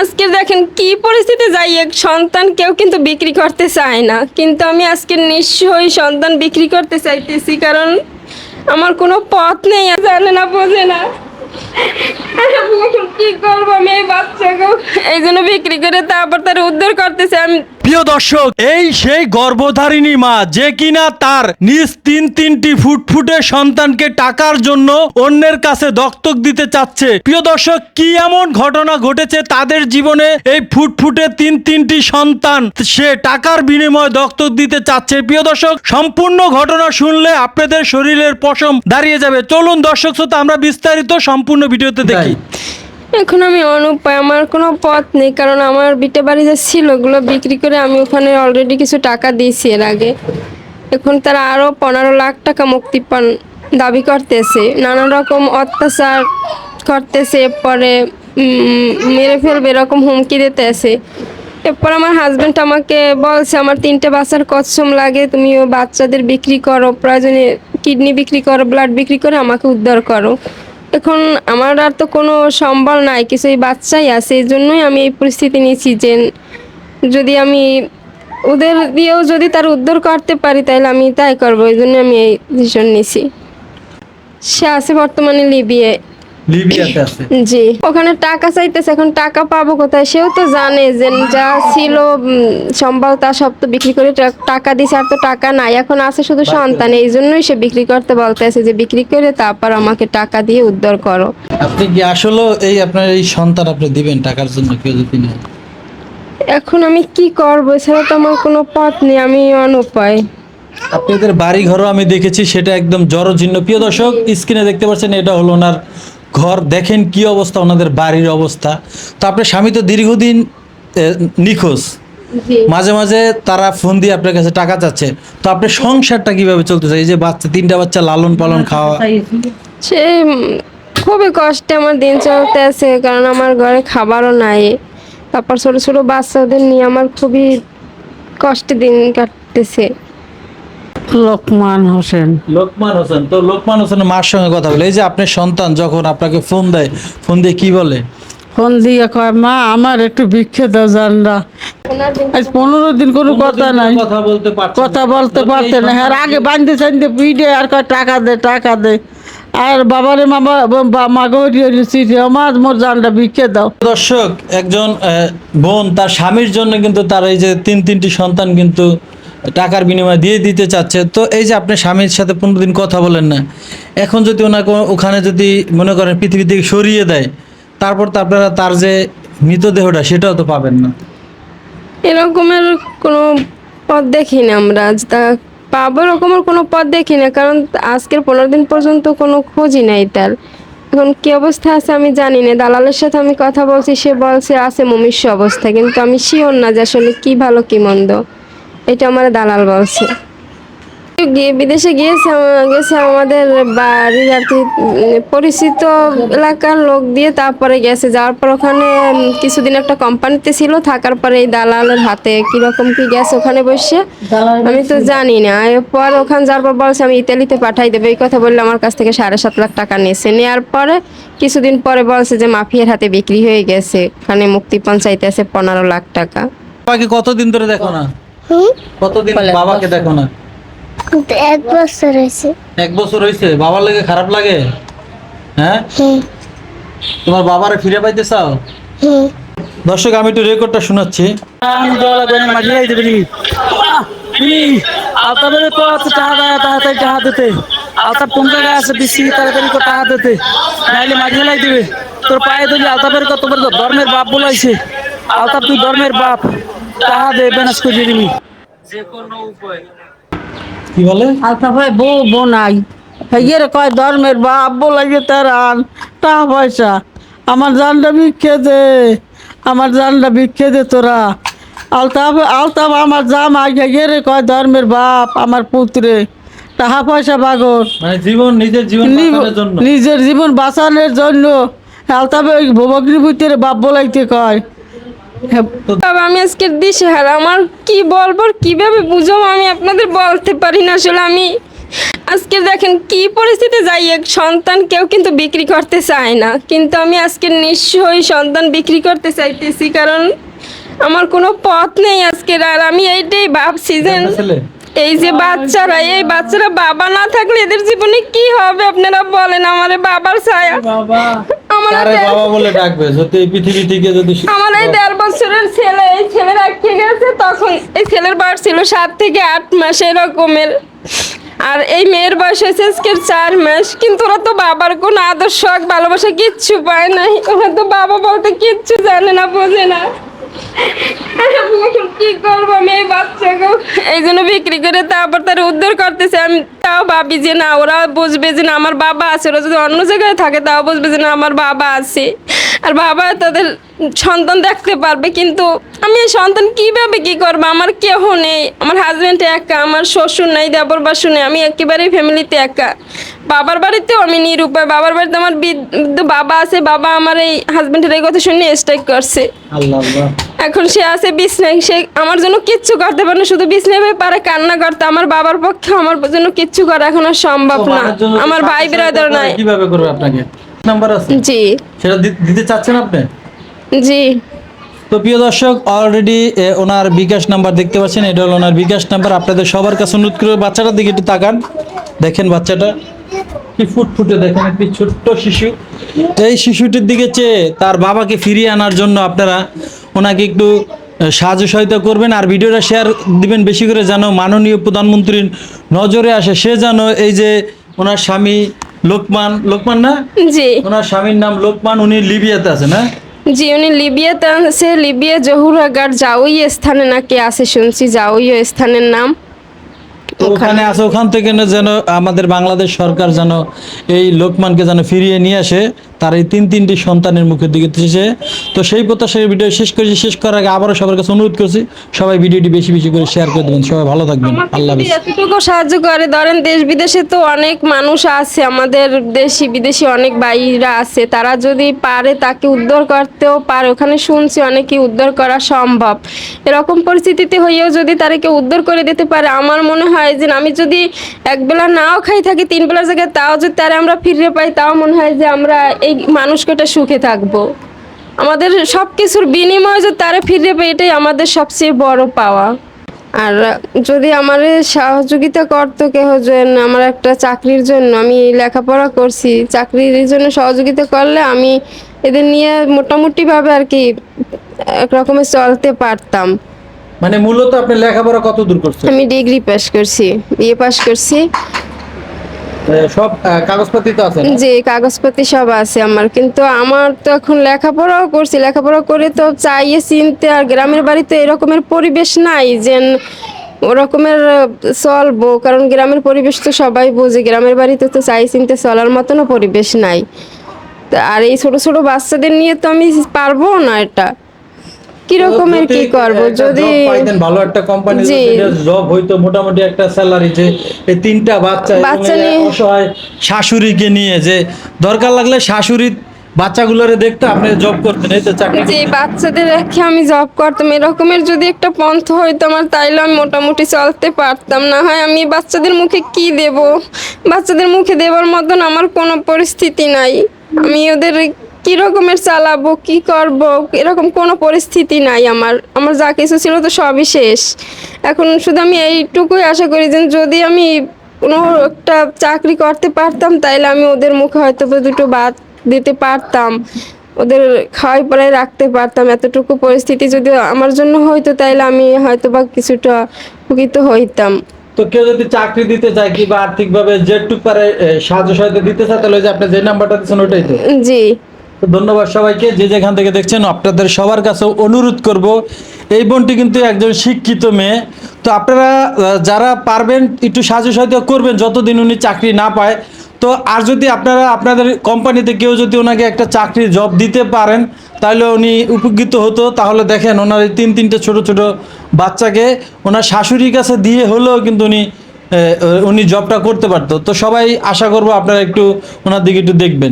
আজকে দেখেন কি পরিস্থিতি যাই, এক সন্তান কেউ কিন্তু বিক্রি করতে চায় না। কিন্তু আমি আজকে নিশ্চয়ই সন্তান বিক্রি করতে চাইতেছি, কারণ আমার কোনো পথ নেই জানে না, বোঝে না। কি করব আমি এই বাচ্চাকে এই জন্য বিক্রি করে তারপর তার উদ্ধার করতেছে। আমি প্রিয় দর্শক, এই সেই গর্ভধারিণী মা, যে কিনা তার নিজ তিন তিনটি ফুটফুটে সন্তানকে টাকার জন্য অন্যের কাছে দত্তক দিতে চাচ্ছে। প্রিয় দর্শক, কি এমন ঘটনা ঘটেছে তাদের জীবনে? এই ফুটফুটে তিন তিনটি সন্তান, সে টাকার বিনিময়ে দত্তক দিতে চাচ্ছে। প্রিয় দর্শক, সম্পূর্ণ ঘটনা শুনলে আপনাদের শরীরের পশম দাঁড়িয়ে যাবে। চলুন দর্শক শ্রোতা, আমরা বিস্তারিত সম্পূর্ণ ভিডিওতে দেখি। এখন আমি অনুপায়, আমার কোনো পথ নেই, কারণ আমার বিটে বাড়ি যে ছিল, ওগুলো বিক্রি করে আমি ওখানে অলরেডি কিছু টাকা দিয়েছি এর আগে। এখন তারা আরও পনেরো লাখ টাকা মুক্তিপণ দাবি করতেছে। নানা রকম অত্যাচার করতেছে, এরপরে মেরে ফেলবে, এরকম হুমকি দিতেছে। এরপর আমার হাজব্যান্ড আমাকে বলছে, আমার তিনটে বাচ্চার কচ্ছম লাগে তুমি ও বাচ্চাদের বিক্রি করো, প্রয়োজনে কিডনি বিক্রি করো ব্লাড বিক্রি করে আমাকে উদ্ধার করো। এখন আমার আর তো কোনো সম্বল নাই, কিছুই বাচ্চাই আছে এই জন্যই আমি এই পরিস্থিতি নিয়েছি যে যদি আমি ওদের দিয়েও যদি তার উদ্ধার করতে পারি, তাহলে আমি তাই করব, এই জন্য আমি এই ডিসিশন নিয়েছি। সে আছে বর্তমানে লিবিয়ে লিবিয়াতে আছে। জি। ওখানে টাকা চাইতেছে এখন টাকা পাবো কোথায়? সেও তো জানে যে যা ছিল সম্বল তা সব তো বিক্রি করে টাকা দিছে আর তো টাকা নাই। এখন আছে শুধু সন্তান এই জন্যই সে বিক্রি করতে বলতেছে যে বিক্রি করে তারপর আমাকে টাকা দিয়ে উদ্ধার করো। আপনি কি আসলে এই আপনার এই সন্তান আপনি দিবেন টাকার জন্য কেউ যদি নেয়? এখন আমি কি করব? এছাড়া তো আমার কোনো পথ নেই আমি অনুপায়। আপনাদের বাড়ি ঘরও আমি দেখেছি সেটা একদম জরজীর্ণ প্রিয় দর্শক স্ক্রিনে দেখতে পাচ্ছেন এটা হলো ওনার ঘর দেখেন কি অবস্থা ওনাদের বাড়ির অবস্থা। তো আপনার স্বামী তো দীর্ঘদিন নিখোঁজ। মাঝে মাঝে তারা ফোন দিয়ে আপনার কাছে টাকা চাচ্ছে। তো আপনার সংসারটা কীভাবে চলতেছে? এই যে বাচ্চা তিনটা বাচ্চা লালন পালন খাওয়া। সে খুবই কষ্টে আমার দিন চলতে আছে কারণ আমার ঘরে খাবারও নাই। তারপর ছোট ছোট বাচ্চাদের নিয়ে আমার খুবই কষ্টে দিন কাটতেছে। লোকমান হোসেন। লোকমান হোসেন তো লোকমান হোসেনের মার সঙ্গে কথা বলে। এই যে আপনার সন্তান যখন আপনাকে ফোন দেয় ফোন দিয়ে কি বলে? ফোন দিয়ে কয় মা আমার একটু ভিক্ষে দাও জানরা। আজ পনেরো দিন কোনো কথা নাই। কথা বলতে পারতে না। হ্যাঁ আগে বান্ধে চাইতে পিঠে আর কয় টাকা দে টাকা দে। আর বাবারে মামা আমার মোর জানরা ভিক্ষে দাও। দর্শক একজন বোন তার স্বামীর জন্য কিন্তু তার এই যে তিন তিনটি সন্তান কিন্তু টাকার বিনিময়ে দিয়ে দিতে চাচ্ছে। তো এই যে আপনি স্বামীর সাথে পনেরো দিন কথা বলেন না, এখন যদি ওনাকে ওখানে যদি মনে করেন পৃথিবী থেকে সরিয়ে দেয়, তারপর তো আপনারা তার যে মৃতদেহটা সেটাও তো পাবেন না। এরকমের কোনো পথ দেখি না আমরা তা পাবো এরকমের কোনো পথ দেখি না কারণ আজকের পনেরো দিন পর্যন্ত কোনো খোঁজই নাই তার। এখন কি অবস্থা আছে আমি জানি না, দালালের সাথে আমি কথা বলছি, সে বলছে আছে মমিষ্য অবস্থা, কিন্তু আমি শিওর না যে আসলে কি ভালো, কি মন্দ। এটা আমার দালাল বলছে। গিয়ে বিদেশে গিয়েছে গেছে আমাদের বাড়ির আর কি পরিচিত এলাকার লোক দিয়ে তারপরে গেছে। যাওয়ার পর ওখানে কিছুদিন একটা কোম্পানিতে ছিল থাকার পরে এই দালালের হাতে কীরকম কি গেছে ওখানে বসে আমি তো জানি না। এরপর ওখানে যাওয়ার পর বলছে আমি ইতালিতে পাঠাই দেবো। এই কথা বললে আমার কাছ থেকে সাড়ে সাত লাখ টাকা নিয়েছে। নেওয়ার পরে কিছুদিন পরে বলছে যে মাফিয়ার হাতে বিক্রি হয়ে গেছে। ওখানে মুক্তিপণ চাইতে আছে পনেরো লাখ টাকা। কতদিন ধরে দেখো না? কতদিন বাবাকে দেখো না? এক বছর হয়েছে। এক বছর হয়েছে বাবার লাগে খারাপ লাগে? হ্যাঁ? তোমার বাবারে ফিরে পাইতে চাও? দর্শক আমি একটু রেকর্ডটা শোনাচ্ছি। আলতাবারে তো টাকা তাড়াতাড়ি টাকা দিতে আলতার কোন জায়গায় আছে বেশি তাড়াতাড়ি করে টাকা দিতে নাইলে মাঝে লাই দিবে তোর পায়ে ধরে আলতাবারে কত বড় ধর্মের বাপ বলাইছে আলতাপ তুই ধর্মের বাপ। টাকা দে বেনাস করে দিবি। যে কোনো উপায়। কি বলে? আলতাফে বউ বউ নাই হেগের কয় ধর্মের বাপ টাকা পয়সা। আমার জানটা ভিক্ষে দে আমার জানটা ভিক্ষে দে তোরা। আলতাফ আলতাফ আমার জাম আগে গেরে কয় ধর্মের বাপ আমার পুত্রে। টাকা পয়সা বাগর। মানে জীবন নিজের জীবন নিজের জীবন বাঁচানোর জন্য আলতাফে ওই ভবগ্রী ভিতরে বাপ বলাইতে কয়। বাবা আমি আজকে দিশেহারা। আমার কি বলব কীভাবে বুঝব আমি আপনাদের বলতে পারি না আসলে আমি। আজকে দেখেন কি পরিস্থিতি যাই এক সন্তান কেউ কিন্তু বিক্রি করতে চায় না। কিন্তু আমি আজকে নিশ্চয়ই সন্তান বিক্রি করতে চাইতেছি কারণ আমার কোনো পথ নেই আজকের আর আমি এইটাই ভাবছি যে এই যে বাচ্চারা এই বাচ্চারা বাবা না থাকলে এদের জীবনে কি হবে? আপনারা বলেন আমার বাবার ছায়া। কারে বাবা বলে ডাকবে? যদি এই পৃথিবী থেকে যদি আমার এই দেড় বছরের ছেলে এই ছেলে গেছে তখন এই ছেলের বয়স ছিল সাত থেকে আট মাস এরকমের। আর এই মেয়ের বয়স হয়েছে আজকের চার মাস। কিন্তু ওরা তো বাবার কোনো আদর্শ ভালোবাসা কিচ্ছু পায় নাই। ওরা তো বাবা বলতে কিচ্ছু জানে না বোঝে না। এই এই জন্য বিক্রি করে তারপর তার উদ্ধার করতেছে। আমি তাও ভাবি যে না, ওরা বুঝবে যে না, আমার বাবা আছে। ওরা যদি অন্য জায়গায় থাকে, তাও বুঝবে যে না, আমার বাবা আছে। আর বাবা তাদের সন্তান দেখতে পারবে কিন্তু আমি এই সন্তান কীভাবে কি করব? আমার কেহ নেই আমার হাজব্যান্ড একা আমার শ্বশুর নাই দেবর বাসু নেই আমি একেবারেই ফ্যামিলিতে একা। বাবার বাড়িতেও আমি নিরুপায় বাবার বাড়িতে আমার বৃদ্ধ বাবা আছে বাবা আমার এই হাজব্যান্ডের এই কথা শুনে স্ট্রাইক করছে। এখন সে আছে বিছনায় সে আমার জন্য কিচ্ছু করতে পারে না শুধু বিছনায় পারে কান্না করতে আমার বাবার পক্ষে আমার জন্য কিচ্ছু করা এখন আর সম্ভব না। আমার ভাই বিরাদর নাই। কীভাবে করবে আপনাকে? নাম্বার আছে? জি। সেটা দিতে চাচ্ছেন আপনি? জি। তো প্রিয় দর্শক অলরেডি ওনার বিকাশ নাম্বার দেখতে পাচ্ছেন এটা হলো ওনার বিকাশ নাম্বার। আপনাদের সবার কাছে অনুরোধ করে বাচ্চাটার দিকে একটু তাকান। দেখেন বাচ্চাটা কি ফুটফুটে দেখেন একটি ছোট্ট শিশু। এই শিশুটির দিকে চেয়ে তার বাবাকে ফিরিয়ে আনার জন্য আপনারা ওনাকে একটু সাহায্য সহায়তা করবেন আর ভিডিওটা শেয়ার দিবেন বেশি করে যেন মাননীয় প্রধানমন্ত্রীর নজরে আসে। সে যেন এই যে ওনার স্বামী লোকমান লোকমান না? জি। ওনার স্বামীর নাম লোকমান উনি লিবিয়াতে আছে না জি উনি লিবিয়াতে আছে লিবিয়া জহুরাগার যাওই স্থানে নাকি আছে শুনছি যাওই স্থানের নাম। ওখানে আছে ওখান থেকে যেন আমাদের বাংলাদেশ সরকার যেন এই লোকমানকে যেন ফিরিয়ে নিয়ে আসে তার এই তিন তিনটি সন্তানের মুখের দিকে এসে তো সেই প্রত্যাশায় ভিডিও শেষ করেছি। শেষ করার আগে আবারও সবার কাছে অনুরোধ করছি সবাই ভিডিওটি বেশি বেশি করে শেয়ার করে দেবেন। সবাই ভালো থাকবেন। আল্লাহ এতটুকু সাহায্য করে ধরেন দেশ বিদেশে তো অনেক মানুষ আছে আমাদের দেশি বিদেশি অনেক বাইরা আছে তারা যদি পারে তাকে উদ্ধার করতেও পারে। ওখানে শুনছি অনেকে উদ্ধার করা সম্ভব। এরকম পরিস্থিতিতে হয়েও যদি তাদেরকে উদ্ধার করে দিতে পারে আমার মনে হয় যে আমি যদি একবেলা নাও খাই থাকি তিন বেলার জায়গায় তাও যদি তারা আমরা ফিরে পাই তাও মনে হয় যে আমরা এই মানুষকটা সুখে থাকব। আমাদের সব কিছুর বিনিময়ে যে তারা ফিরে পাই এটাই আমাদের সবচেয়ে বড় পাওয়া। আর যদি আমার সহযোগিতা করতো কেহ যে আমার একটা চাকরির জন্য আমি লেখাপড়া করছি চাকরির জন্য সহযোগিতা করলে আমি এদের নিয়ে মোটামুটিভাবে আর কি একরকমের চলতে পারতাম। মানে মূলত আপনি লেখাপড়া কত দূর করছেন? আমি ডিগ্রি পাস করছি বিএ পাস করছি। সব আহ, কাগজপাতি তো আছে না? যে কাগজপাতি সব আছে আমার। কিন্তু আমার তো এখন লেখাপড়াও করছি। লেখাপড়া করে তো চাইয়ে চিনতে আর গ্রামের বাড়িতে এরকমের পরিবেশ নাই যে ওরকমের চলবো। কারণ গ্রামের পরিবেশ তো সবাই বোঝে। গ্রামের বাড়িতে তো চাই চিনতে চলার মতনও পরিবেশ নাই। আর এই ছোট ছোট বাচ্চাদের নিয়ে তো আমি পারব না এটা। কিরকমের যদি কি করব? যদি পাইতেন ভালো একটা কোম্পানি জব হইতো মোটামুটি একটা স্যালারি যে এই তিনটা বাচ্চা বাচ্চা নিয়ে- অসহায় শাশুড়িকে নিয়ে যে দরকার লাগলে শাশুড়ি বাচ্চাগুলোরে দেখতে আপনি জব করতেন এই তো চাকরি যে বাচ্চাদের রেখে আমি জব করতাম। এরকমের যদি একটা পন্থ হইতো আমার তাইলে আমি মোটামুটি চলতে পারতাম। না হয় আমি বাচ্চাদের মুখে কি দেব? বাচ্চাদের মুখে দেবার মতন আমার কোনো পরিস্থিতি নাই। আমি ওদের কি রকমের চালাবো কি করব এরকম কোনো পরিস্থিতি নাই আমার। আমার যা কিছু ছিল তো সবই শেষ। এখন শুধু আমি এইটুকুই আশা করি যে যদি আমি কোনো একটা চাকরি করতে পারতাম তাইলে আমি ওদের মুখে হয়তো দুটো বাদ দিতে পারতাম। ওদের খাওয়াই পড়াই রাখতে পারতাম। এতটুকু পরিস্থিতি যদি আমার জন্য হইতো তাইলে আমি হয়তো বা কিছুটা উপকৃত হইতাম। তো কেউ যদি চাকরি দিতে চায় কিংবা আর্থিকভাবে যেটুক পারে সাহায্য সহায়তা দিতে চায় তাহলে যে আপনি যে নাম্বারটা দিচ্ছেন ওটাই তো। জি। তো ধন্যবাদ সবাইকে। যে যেখান থেকে দেখছেন, আপনাদের সবার কাছে অনুরোধ করব, এই বোনটি কিন্তু একজন শিক্ষিত মেয়ে। তো আপনারা যারা পারবেন, একটু সাহায্য সহায়তা করবেন যতদিন উনি চাকরি না পায়। তো আর যদি আপনারা, আপনাদের কোম্পানিতে কেউ যদি ওনাকে একটা চাকরি জব দিতে পারেন, তাহলে উনি উপকৃত হতো। তাহলে দেখেন, ওনার এই তিন, তিনটে ছোট ছোট বাচ্চাকে ওনার শাশুড়ির কাছে দিয়ে হলেও কিন্তু উনি উনি জবটা করতে পারতো। তো সবাই আশা করব আপনারা একটু ওনার দিকে একটু দেখবেন।